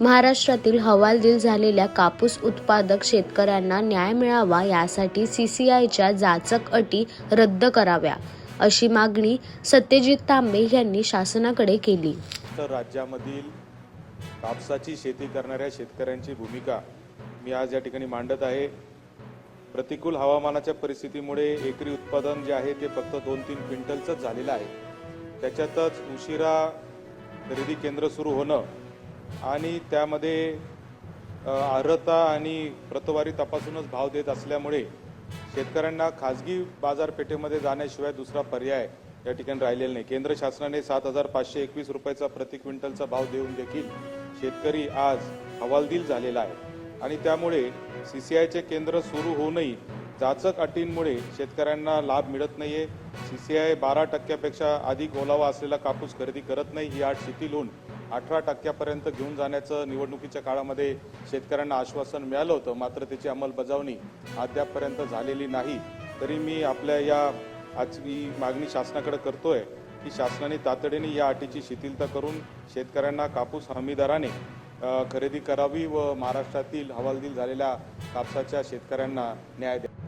महाराष्ट्रातील हवालदिल झालेल्या कापूस उत्पादक शेतकऱ्यांना न्याय मिळावा यासाठी सीसीआयच्या जाचक अटी रद्द कराव्या अशी मागणी सत्यजित तांबे यांनी शासनाकडे केली. तर राज्यामधील कापसाची शेती करणाऱ्या शेतकऱ्यांची भूमिका मी आज या ठिकाणी मांडत आहे. प्रतिकूल हवामानाच्या परिस्थितीमुळे एकरी उत्पादन जे आहे ते फक्त दोन तीन क्विंटलचंच झालेलं आहे. त्याच्यातच उशिरा खरेदी केंद्र सुरू होणं आणि त्यामध्ये अर्हता आणि प्रतवारी तपासूनच भाव देत असल्यामुळे शेतकऱ्यांना खाजगी बाजारपेठेमध्ये जाण्याशिवाय दुसरा पर्याय या ठिकाणी राहिलेला नाही. केंद्र शासनाने सात हजार पाचशे एकवीस रुपयाचा प्रति क्विंटलचा भाव देऊन देखील शेतकरी आज हवालदिल झालेला आहे. आणि त्यामुळे सी सी आयचे केंद्र सुरू होऊनही जाचक अटींमुळे शेतकऱ्यांना लाभ मिळत नाही आहे सी सी आय बारा टक्क्यापेक्षा अधिक ओलावा असलेला कापूस खरेदी करत नाही ही आठ शिथिल होऊन अठरा टक्क्यापर्यंत घेऊन जाण्याचं निवडणुकीच्या काळामध्ये शेतकऱ्यांना आश्वासन मिळालं होतं मात्र त्याची अंमलबजावणी अद्यापपर्यंत झालेली नाही. तरी मी आपल्या या आज ही मागणी शासनाकडे करतोय की शासनाने तातडीने या अटीची शिथिलता करून शेतकऱ्यांना कापूस हमीदाराने खरेदी करावी व महाराष्ट्रातील हवालदिल झालेल्या कापसाच्या शेतकऱ्यांना न्याय द्या.